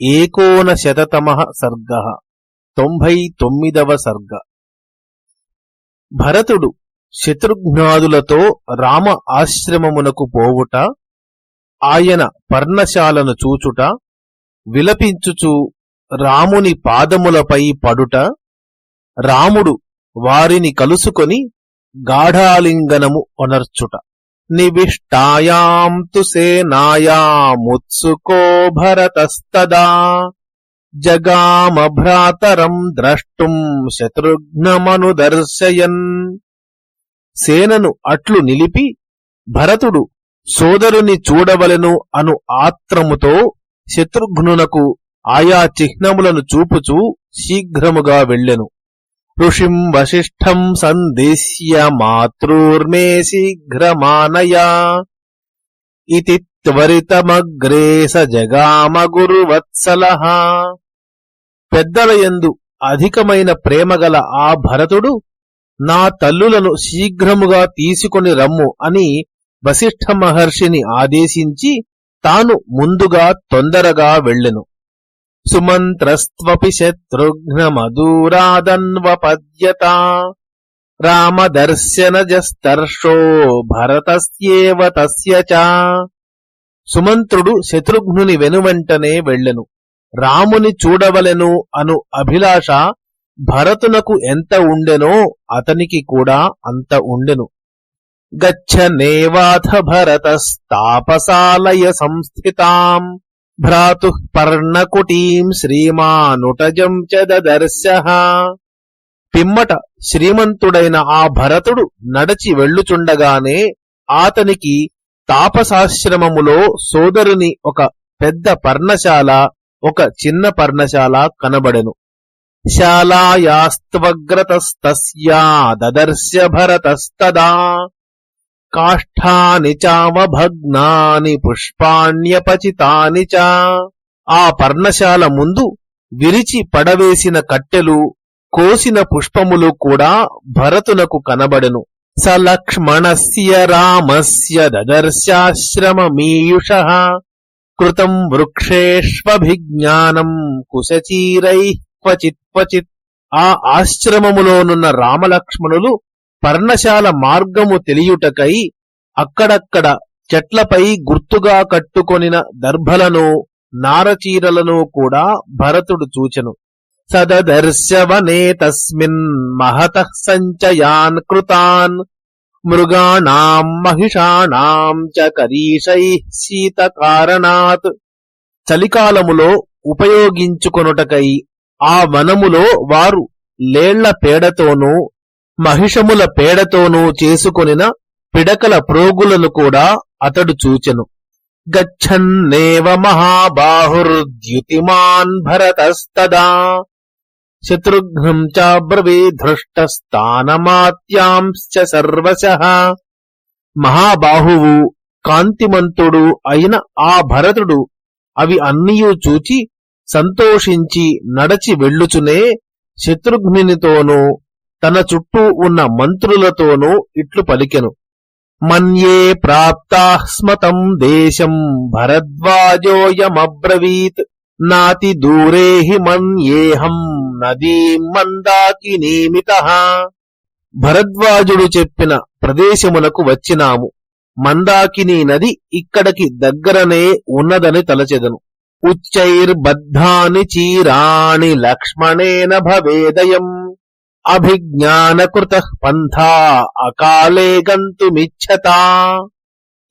ఏకోన శతతమ సర్గ. తొంభై తొమ్మిదవ సర్గ. భరతుడు శత్రుఘ్నాదులతో రామ ఆశ్రమమునకు పోవుట ఆయన పర్ణశాలను చూచుట విలపించుచు రాముని పాదములపై పడుట రాముడు వారిని కలుసుకొని గాఢాలింగనము ఒనర్చుట నివిష్టాయాం తు సేనాయాముత్సుకో భరతస్తదా. జగామ భ్రాతరం ద్రష్టుం శత్రుఘ్నమనుదర్శయన్. సేనను అట్లు నిలిపి భరతుడు సోదరుని చూడవలెను అను ఆత్రముతో శత్రుఘ్నునకు ఆయా చిహ్నములను చూపుచూ శీఘ్రముగా వెళ్ళెను. ఋషిం వశిష్ఠం సందేశ్య మాతృర్మే శీఘ్రమానయా ఇతి త్వరితమగ్రే స జగామ గురువత్సల. పెద్దలయందు అధికమైన ప్రేమగల ఆ భరతుడు నా తల్లులను శీఘ్రముగా తీసుకొని రమ్ము అని వశిష్ఠ మహర్షిని ఆదేశించి తాను ముందుగా తొందరగా వెళ్ళెను. సుమంత్రస్త్వపి శత్రుఘ్నమదూరాదన్వపద్యత రామదర్శనజస్తర్షో భరతస్యేవ తస్య చ సుమంత్రుడు శత్రుఘ్నుని వెనువెంటనే వెళ్ళెను। రాముని చూడవలెను అను అభిలాష భరతునకు ఎంత ఉండెనో అతనికి కూడా అంత ఉండెను। గచ్చనేవాథ భరతస్తాపసాలయ సంస్థితాం। భ్రాతు పర్ణకుటీం శ్రీమానుటజం చ దదర్శ పిమ్మట శ్రీమంతుడైన ఆ భరతుడు నడచి వెళ్ళుచుండగానే ఆతనికి తాపసాశ్రమములో సోదరుని ఒక పెద్ద పర్ణశాల ఒక చిన్న పర్ణశాల కనబడెను। శాలాయాస్త్వగ్రతస్తస్యా దదర్శ భరతస్తదా। కాష్ఠాని చావభగ్నాని పుష్పాణ్యపచితాని చ. ఆ పర్ణశాల ముందు విరిచి పడవేసిన కట్టెలు కోసిన పుష్పములు కూడా భరతునకు కనబడెను. స లక్ష్మణస్య రామస్య దదర్శాశ్రమమీయుష. కృతం వృక్షేష్వభిజ్ఞానం కుశచీరై క్వచిత్ క్వచిత్. ఆ ఆశ్రమములోనున్న రామలక్ష్మణులు పర్ణశాల మార్గము తెలియుటకై అక్కడక్కడ చెట్లపై గుర్తుగా కట్టుకొనిన దర్భలను నారచీరలను కూడా భరతుడు చూచెను. సదదర్శవనే తస్మిన్ మహత సంచయాన్ కృతాన్. మృగాణాం మహిషాణాం చ కరీషై శీతకారణాత్. చలికాలములో ఉపయోగించుకొనుటకై ఆ వనములో వారు లేళ్ళ పేడతోనూ మహిషముల పేడతోనూ చేసుకొనిన పిడకల ప్రోగులను కూడా అతడు చూచెను. గచ్చన్నేవ మహాబాహుర్ద్యుతిమాన్ భరతస్తదా. శత్రుఘ్నం చాబ్రవీధృష్టస్థానమాత్యాంశ్చ సర్వశ. మహాబాహువు కాంతిమంతుడు అయిన ఆ భరతుడు అవి అన్నియూ చూచి సంతోషించి నడచి వెళ్ళుచునే శత్రుఘ్నితోనూ తన చుట్టూ ఉన్న మంత్రులతోనూ ఇట్లు పలికెను. మన్యే ప్రాప్తాస్మతం దేశం భరద్వాజోయమబ్రవీత్. నాతి దూరే హి మన్యేహం నదీం మందాకినీమిత భరద్వాజుడు చెప్పిన ప్రదేశమునకు వచ్చినాము. మందాకిని నది ఇక్కడికి దగ్గరనే ఉన్నదని తలచెదను. ఉచ్చైర్బద్ధాని చీరాణి లక్ష్మణేన భవేదయం. అభిజ్ఞానకృత పంథా అకాలే గంతుమిచ్చతా.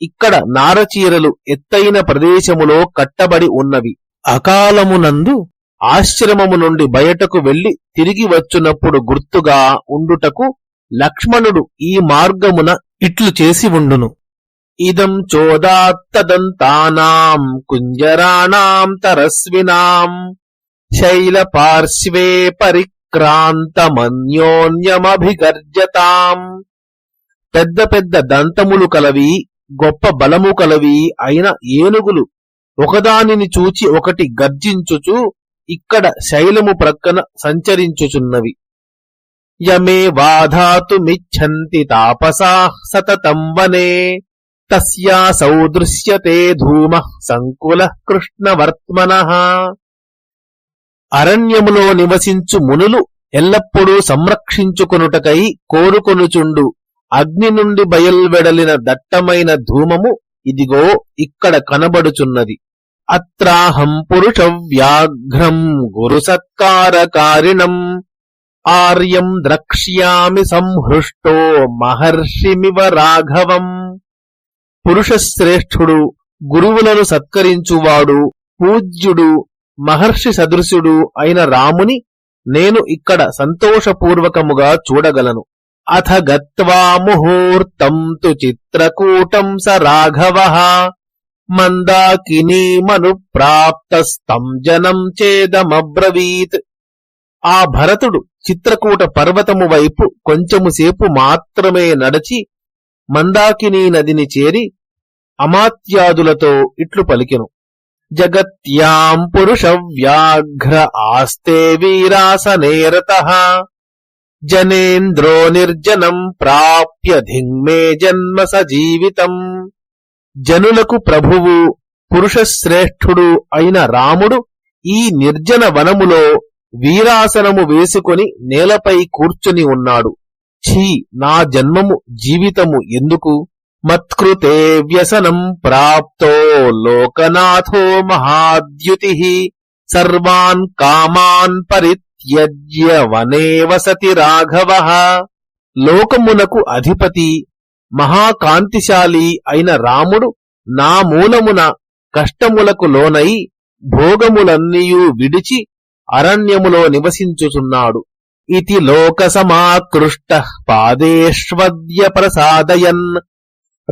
ఇక్కడ నారచీరలు ఎత్తైన ప్రదేశములో కట్టబడి ఉన్నవి. అకాలమునందు ఆశ్రమము నుండి బయటకు వెళ్ళి తిరిగి వచ్చునప్పుడు గుర్తుగా ఉండుటకు లక్ష్మణుడు ఈ మార్గమున ఇట్లు చేసి ఉండును. ఇదం చోదాత్తదంతానాం కుంజరాణాం తరస్వినాం. శైల పార్శ్వే క్రాంతమన్యోన్యమభిగర్జతాం. పెద్ద పెద్ద దంతములు కలవి గొప్ప బలము కలవి అయిన ఏనుగులు ఒకదానిని చూచి ఒకటి గర్జించుచు ఇక్కడ శైలము ప్రక్కన సంచరించుచున్నవి. యమే వాధాతుమిచ్చంతి తాపసా సతతం వనే తస్యాసౌ దృశ్యతే ధూమ సంకుల కృష్ణవర్త్మన. అరణ్యములో నివసించు మునులు ఎల్లప్పుడూ సంరక్షించుకొనుటకై కోరుకొనుచుండు. అగ్ని నుండి బయల్వెడలిన దట్టమైన ధూమము ఇదిగో ఇక్కడ కనబడుచున్నది. అత్రాహం పురుష వ్యాఘ్రం గురు సత్కారకారిణం. ఆర్యం ద్రక్ష్యామి సంహృష్టో మహర్షిమివ రాఘవం. పురుషశ్రేష్ఠుడు గురువులను సత్కరించువాడు పూజ్యుడు మహర్షి సదృశ్యుడు అయిన రాముని నేను ఇక్కడ సంతోషపూర్వకముగా చూడగలను. అథ గత్వా ముహూర్తం తు చిత్రకూటం స రాఘవ. మందాకినీమను ప్రాప్తస్తం జనం చేదమబ్రవీత్. ఆ భరతుడు చిత్రకూట పర్వతము వైపు కొంచెము సేపు మాత్రమే నడచి మందాకినీ నదిని చేరి అమాత్యాదులతో ఇట్లు పలికెను. జగత్యాం పురుష వ్యాఘ్ర ఆస్తే వీరాసనేరత. జనేంద్రో నిర్జనం ప్రాప్య ధింగ్మే జన్మ సజీవితం. జనులకు ప్రభువు పురుషశ్రేష్ఠుడు అయిన రాముడు ఈ నిర్జన వనములో వీరాసనము వేసుకొని నేలపై కూర్చుని ఉన్నాడు. ఛీ నా జన్మము జీవితము ఎందుకు? మత్కృతే వ్యసనం ప్రాప్తో లోకనాథో మహాద్యుతి సర్వాన్ కామాన్ పరిత్యజ్య వనే వసతి రాఘవ లోకమునకు అధిపతి మహాకాంతిశాలి అయిన రాముడు నా మూలమున కష్టములకు లోనై భోగములన్నీయూ విడిచి అరణ్యములో నివసించుచున్నాడు. ఇది లోక సమాకృష్ట పాదేష్వద్య ప్రసాదయన్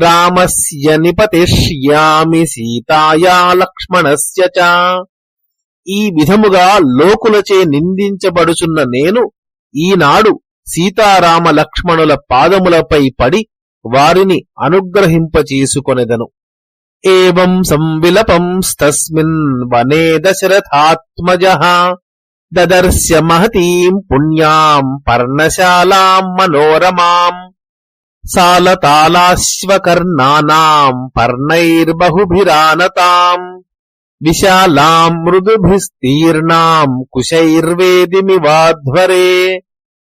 రామస్య నిపతిష్యామి సీతాయా లక్ష్మణస్య చ. ఈ విధముగా లోకులచే నిందించబడుచున్న నేను ఈనాడు సీతారామ లక్ష్మణుల పాదములపై పడి వారిని అనుగ్రహింపచేసుకొనెదను. ఏం సంవిలపంస్తస్మిన్ వనే దశరథాత్మజ. దదర్శ మహతీం పుణ్యాం పర్ణశాలాం మనోరమాం. సాలతాళాశ్వకర్ణానాం పర్ణైర్బహుభిరానతాం విశాలాం మృదుభిస్తీర్ణాం కుశైర్వేదిమివాధ్వరే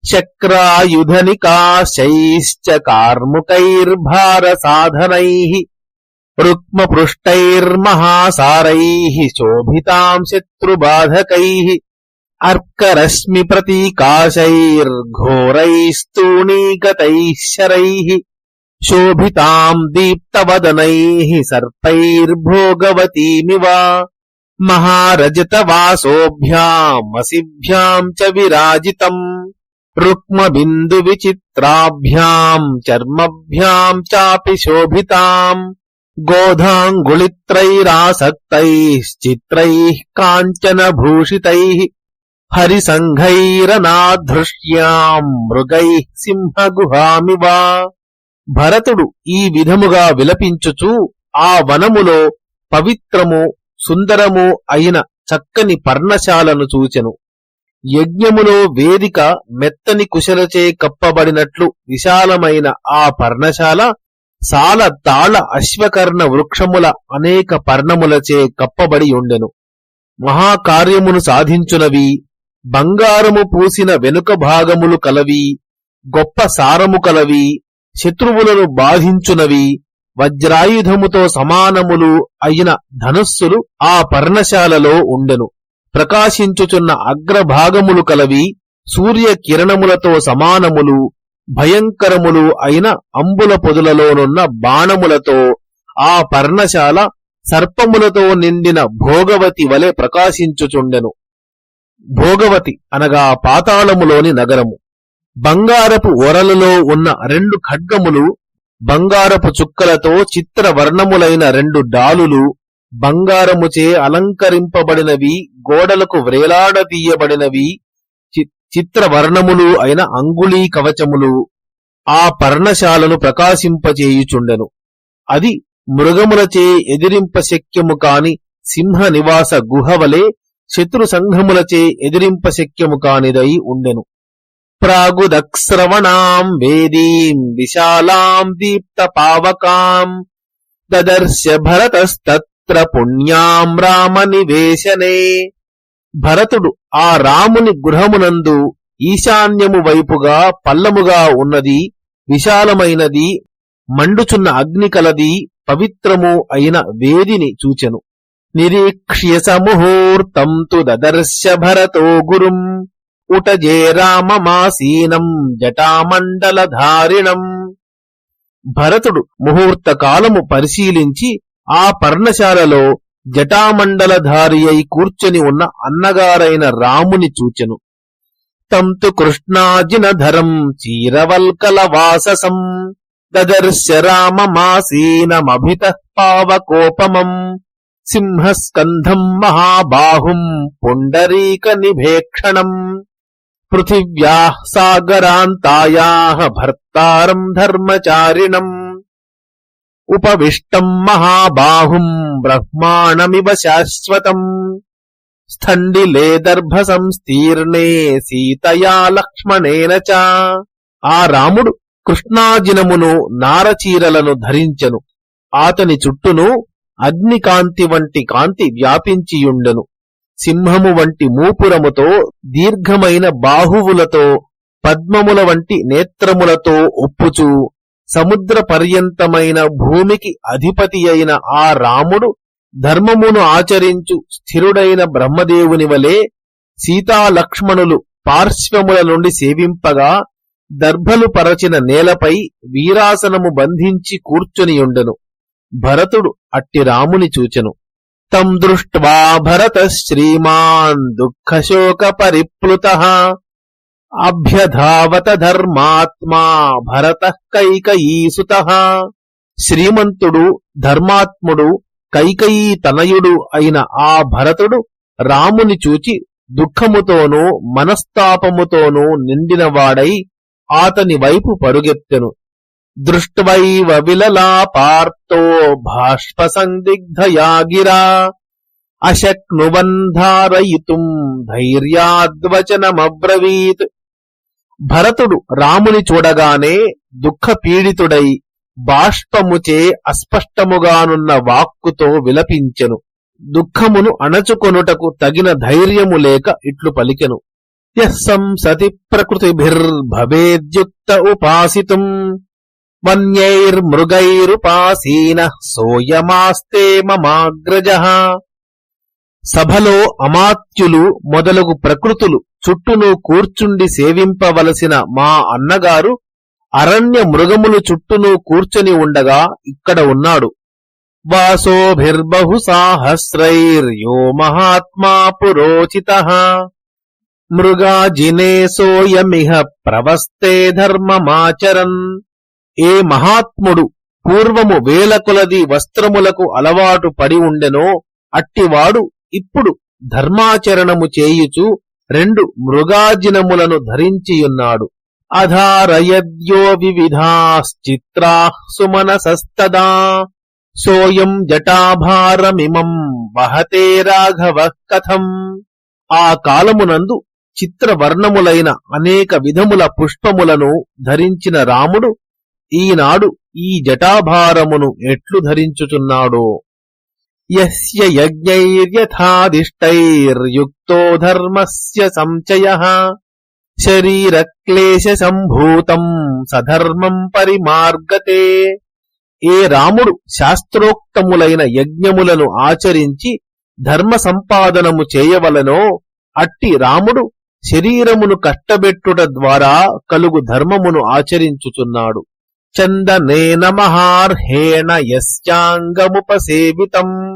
శక్రాయుధనికాశైశ్చ కార్ముకైర్భారసాధనైः రుక్మపృష్టైర్మహాసారైः శోభితాం శత్రుబాధకైः అర్కరశ్మి ప్రతీకాశైర్ఘోరైస్తూణీగతైः శరైः శోభితాం దీప్తవదనైः సర్పైర్భోగవతీమివ మహారజతవాసోభ్యామసిభ్యాం చ విరాజితం రుక్మబిందు విచిత్రాభ్యాం చర్మభ్యాం చాపి శోభితాం గోధాంగుళిత్రైరాసక్తైశ్చిత్రైः మృగై హరిసంఘైరనాధృష్యాం సింహగుహామివ భరతుడు ఈ విధముగా విలపించుచూ ఆ వనములో పవిత్రము సుందరము అయిన చక్కని పర్ణశాలను చూచెను. యజ్ఞములో వేదిక మెత్తని కుశలచే కప్పబడినట్లు విశాలమైన ఆ పర్ణశాల సాల తాళ అశ్వకర్ణ వృక్షముల అనేక పర్ణములచే కప్పబడి ఉండెను. మహాకార్యమును సాధించునవి బంగారము పూసిన వెనుక భాగములు కలవి గొప్ప సారము కలవి శత్రువులను బాధించునవి వజ్రాయుధముతో సమానములు అయిన ధనుస్సులు ఆ పర్ణశాలలో ఉండెను. ప్రకాశించుచున్న అగ్రభాగములు కలవి సూర్య కిరణములతో సమానములు భయంకరములు అయిన అంబుల పొదులలోనున్న బాణములతో ఆ పర్ణశాల సర్పములతో నిండిన భోగవతి వలె ప్రకాశించుచుండెను. భోగవతి అనగా పాతాళములోని నగరము. బంగారపు ఒరలలో ఉన్న రెండు ఖడ్గములు బంగారపు చుక్కలతో చిత్రవర్ణములైన రెండు డాలులు బంగారముచే అలంకరింపబడినవి గోడలకు వ్రేలాడదీయబడినవి చిత్రవర్ణములు అయిన అంగుళీ కవచములు ఆ పర్ణశాలను ప్రకాశింపచేయుచుండెను. అది మృగములచే ఎదిరింప శక్యము కాని సింహ నివాస గుహవలే శత్రు సంఘములచే ఎదిరింప శక్యము కానిదై ఉండెను. ప్రాగుదక్స్రవణాం వేదీం విశాలాం దీప్త పావకాం దదర్శ భరతస్తత్ర పుణ్యాం రామ నివేశనే. భరతుడు ఆ రాముని గృహమునందు ఈశాన్యము వైపుగా పల్లముగా ఉన్నది విశాలమైనది మండుచున్న అగ్ని కలది పవిత్రము అయిన వేదిని చూచెను. నిరీక్ష్య సముహూర్తం తు దదర్శ భరతో గురుం ఉటజే రామమాసీనం జటామండలధారిణం భరతుడు ముహూర్త కాలము పరిశీలించి ఆ పర్ణశాలలో జటామండలధారి అయి కూర్చొని ఉన్న అన్నగారైన రాముని చూచెను. తంతు కృష్ణాజినధరం చీరవల్కల వాససం। దదర్శ రామమాసీనమభిత పావకోపమం। సింహస్కంధం మహాబాహుం పుండరీక నిభేక్షణం పృథివ్యా సాగరాంతాయా భర్తారం ధర్మచారిణం ఉపవిష్టం మహాబాహుం బ్రహ్మాణమివ శాశ్వతం స్థండిలే దర్భ సంస్తీర్ణే సీతయా లక్ష్మణేన చ ఆ రాముడు కృష్ణాజినమును నారచీరలను ధరించెను ఆతని చుట్టూను అగ్నికాంతి వంటి కాంతి వ్యాపించియుండెను. సింహము వంటి మూపురముతో దీర్ఘమైన బాహువులతో పద్మముల వంటి నేత్రములతో ఒప్పుచూ సముద్ర పర్యంతమైన భూమికి అధిపతి అయిన ఆ రాముడు ధర్మమును ఆచరించు స్థిరుడైన బ్రహ్మదేవుని వలె సీతాలక్ష్మణులు పార్శ్వముల నుండి సేవింపగా దర్భలు పరచిన నేలపై వీరాసనము బంధించి కూర్చొనియుండెను. భరతుడు అట్టి రాముని చూచెను. తం దృష్ట్వా భరత శ్రీమాన్ దుఃఖశోక పరిప్లుత. అభ్యధావత ధర్మాత్మా భరత కైకయీసుత శ్రీమంతుడు ధర్మాత్ముడు కైకయీ తనయుడు అయిన ఆ భరతుడు రాముని చూచి దుఃఖముతోనూ మనస్తాపముతోనూ నిండినవాడై ఆతని వైపు పరుగెత్తెను. దృష్ట్వైవ విలలాపార్తో బాష్ప సందిగ్ధయా గిరా అశక్నువన్ ధైర్యాద్వచనమ్రవీత్ ధైర్యాద్వచనమబ్రవీత్. భరతుడు రాముని చూడగానే దుఃఖపీడితుడై బాష్పముచే అస్పష్టముగానున్న వాక్కుతో విలపించెను. దుఃఖమును అణచుకొనుటకు తగిన ధైర్యము లేక ఇట్లు పలికెను. యః సంసతి ప్రకృతిభిర్భవేద్యుక్త ఉపాసితుం. మన్యైర్మృగైరుపాసీన సోయమాస్తే మమాగ్రజ. సభలో అమాత్యులు మొదలగు ప్రకృతులు చుట్టూను కూర్చుండి సేవింపవలసిన మా అన్నగారు అరణ్య మృగములు చుట్టూను కూర్చొని ఉండగా ఇక్కడ ఉన్నాడు. వాసోభిర్బహు సాహస్రైర్యో మహాత్మా పురోచిత. మృగాజినే సోయమిహ ప్రవస్తే ధర్మమాచరన్. ఏ మహాత్ముడు పూర్వము వేలకొలది వస్త్రములకు అలవాటు పడి ఉండెనో అట్టివాడు ఇప్పుడు ధర్మాచరణము చేయుచు రెండు మృగాజినములను ధరించియున్నాడు. అధారయద్యో వివిధాశ్చిత్రా సుమనసస్తదా సోయం జటాభారమిమం వహతే రాఘవ కథం. ఆ కాలమునందు చిత్రవర్ణములైన అనేక విధముల పుష్పములను ధరించిన రాముడు ఈనాడు ఈ జటాభారమును ఎట్లు ధరించుచున్నాడో? యస్య యజ్ఞైర్యథాదిష్టైర్యుక్తో ధర్మస్య సంచయ శరీరక్లేశ సంభూతం సధర్మం పరిమార్గతే. ఏ రాముడు శాస్త్రోక్తములైన యజ్ఞములను ఆచరించి ధర్మ సంపాదనము చేయవలనో అట్టి రాముడు శరీరమును కష్టబెట్టుట ద్వారా కలుగు ధర్మమును ఆచరించుచున్నాడు. చందనేన మహార్హేణ యస్యాంగముపసేవితం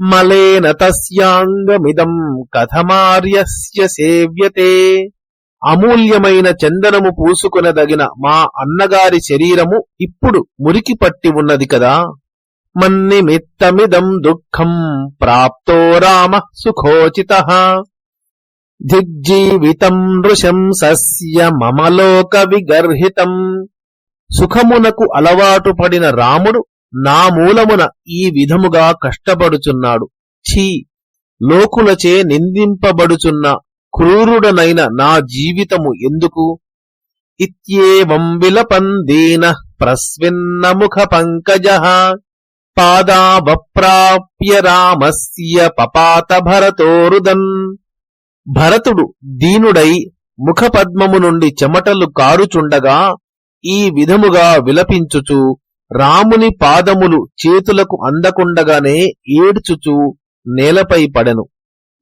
మలేన తస్యాంగమిదం కథమార్యస్య సేవ్యతే. అమూల్యమైన చందనము పూసుకునదగిన మా అన్నగారి శరీరము ఇప్పుడు మురికి పట్టి ఉన్నది కదా. మన్నిమిత్తమిదం దుఃఖం ప్రాప్తో రామ సుఖోచిత. దిగ్జీవితం నృశంసస్య మమలోక విగర్హితం సుఖమునకు అలవాటు పడిన రాముడు నా మూలమున ఈ విధముగా కష్టపడుచున్నాడు. ఛీ! లోకులచే నిందింపబడుచున్న క్రూరుడనైన నా జీవితము ఎందుకు? ఇత్యేవం విలపందీన ప్రస్విన్నముఖ పంకజ పాదావప్రాప్య రామస్య పపాత భరతోరుదన్ భరతుడు దీనుడై ముఖపద్మము నుండి చెమటలు కారుచుండగా ఈ విధముగా విలపించుచు రాముని పాదములు చేతులకు అందకుండగానే ఏడ్చుచు నేలపై పడెను.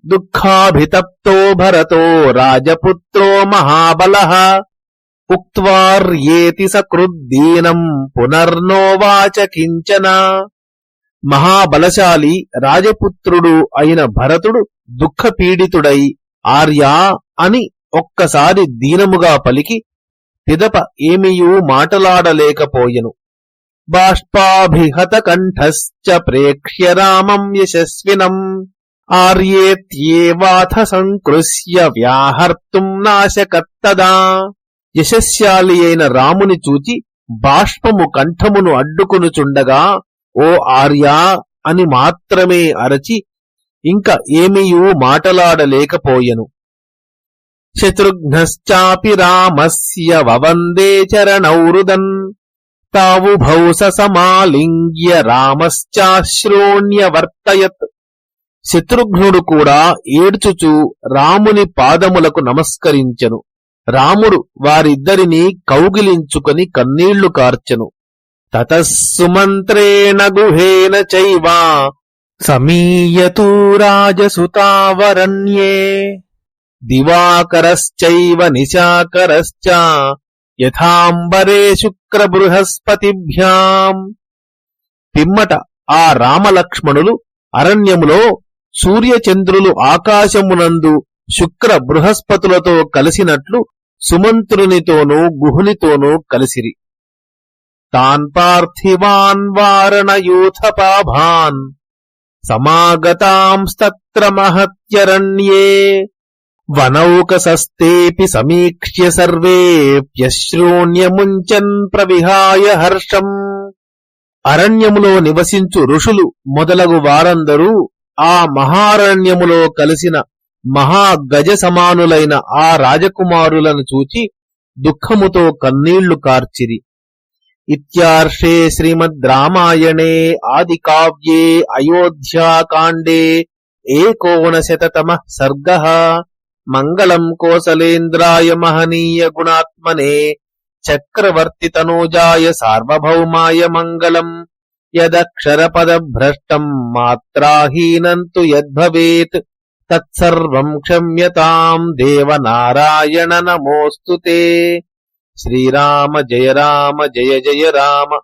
దుఃఖాభితప్తో భరతో రాజపుత్రో మహాబల ఉక్త్వార్యేతి సకృద్దీనం పునర్నోవాచ కించన. మహాబలశాలి రాజపుత్రుడు అయిన భరతుడు దుఃఖపీడితుడై ఆర్యా అని ఒక్కసారి దీనముగా పలికి పిదప ఏమియూ మాటలాడలేకపోయెను. బాష్పాభిహత కంఠశ్చ ప్రేక్ష్య రామం యశస్వినం. ఆర్యేత్యేవాథ సంకృష్య వ్యాహర్తుం నాశకత్తదా. యశస్యాలి అయిన రాముని చూచి బాష్పము కంఠమును అడ్డుకునుచుండగా ఓ ఆర్యా అని మాత్రమే అరచి ఇంక ఏమియూ మాటలాడలేకపోయెను. శత్రుఘ్నశ్చాపి రామస్య వవందే చరణౌరుదన్. తావుభౌ సమాలింగ్య రామశ్చాశ్రోణ్యవర్తయత్ శత్రుఘ్నుడు కూడా ఏడ్చుచూ రాముని పాదములకు నమస్కరించెను. రాముడు వారిద్దరినీ కౌగిలించుకొని కన్నీళ్ళు కార్చెను. తతస్సుమంత్రేణ గుహేన చైవా. సమీయతూ రాజసుతావరణ్యే. దివాకరశ్చైవ నిశాకరశ్చ యథాంబరే శుక్రబృహస్పతిభ్యాం పిమ్మట ఆ రామలక్ష్మణులు అరణ్యములో సూర్యచంద్రులు ఆకాశమునందు శుక్ర బృహస్పతులతో కలిసినట్లు సుమంత్రునితోనూ గుహునితోనూ కలిసిరి. తాన్ పార్థివాన్ వారణయూథపాభాన్ సమాగతాంస్తత్ర మహత్యరణ్యే। వనౌకసస్తేపి సమీక్ష్య సర్వేప్యశ్రోణ్యముంచన్ ప్రవిహాయ హర్షం. అరణ్యములో నివసించు ఋషులు మొదలగు వారందరూ ఆ మహారణ్యములో కలిసిన మహాగజ సమానులైన ఆ రాజకుమారులను చూచి దుఃఖముతో కన్నీళ్ళు కార్చిరి. ఇత్యార్షే శ్రీమద్ రామాయణే ఆది కావ్యే అయోధ్యాకాండే ఏకోనశతమ సర్గ. మంగళం కోసలేంద్రాయ మహనీయ గుణాత్మనే చక్రవర్తి తనూజాయ సార్వభౌమాయ మంగళం. యదక్షర పద యదక్షరపదభ్రష్టం మాత్రాహీనంతు యద్భవేత్. తత్సర్వం క్షమ్యతాం దేవనారాయణ నమోస్తుతే శ్రీరామ జయ రామ జయ జయ రామ.